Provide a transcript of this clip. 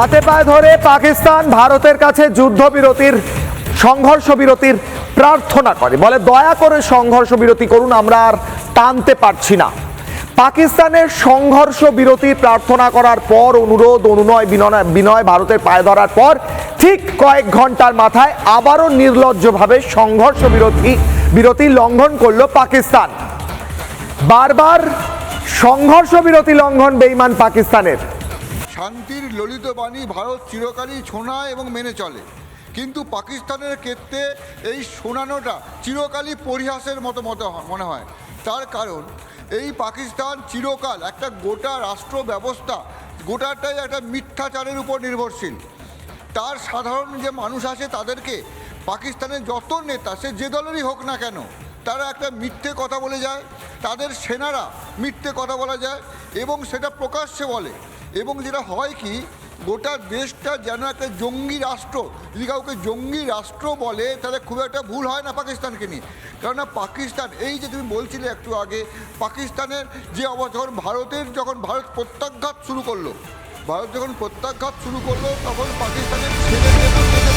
হাতে পায়ে ধরে পাকিস্তান ভারতের কাছে যুদ্ধবিরতির সংঘর্ষ বিরতির প্রার্থনা করে। বলে, দয়া করে সংঘর্ষ বিরতি করুন, আমরা আর টানতে পারছি না। পাকিস্তানের সংঘর্ষ বিরতি প্রার্থনা করার পর, অনুরোধ, অনুনয়, বিনয় বিনয় ভারতের পায়ে ধরার পর, ঠিক কয়েক ঘণ্টার মাথায় আবারও নির্লজ্জভাবে সংঘর্ষ বিরতি বিরতি লঙ্ঘন করল পাকিস্তান। বারবার সংঘর্ষ বিরতি লঙ্ঘন বেইমান পাকিস্তানের। শান্তির ললিত বাণী ভারত চিরকালই শোনা এবং মেনে চলে। কিন্তু পাকিস্তানের ক্ষেত্রে এই শোনানোটা চিরকালই পরিহাসের মতো মতো মনে হয়। তার কারণ, এই পাকিস্তান চিরকাল একটা গোটা রাষ্ট্র ব্যবস্থা, গোটাটাই একটা মিথ্যাচারের উপর নির্ভরশীল। তার সাধারণ যে মানুষ আছে তাদেরকে পাকিস্তানের যত নেতা, সে যে দলেরই হোক না কেন, তারা একটা মিথ্যে কথা বলে যায়, তাদের সেনারা মিথ্যে কথা বলা যায় এবং সেটা প্রকাশ্যে বলে। এবং যেটা হয় কি, গোটা দেশটা যেন একটা জঙ্গি রাষ্ট্র, যদি কাউকে জঙ্গি রাষ্ট্র বলে, তাহলে খুব একটা ভুল হয় না পাকিস্তানকে নিয়ে। কেননা পাকিস্তান, এই যে তুমি বলছিলে একটু আগে, পাকিস্তানের যে অবস্থা, যখন ভারতের যখন ভারত প্রত্যাঘাত শুরু করল, ভারত যখন প্রত্যাঘাত শুরু করল, তখন পাকিস্তানের ছেলে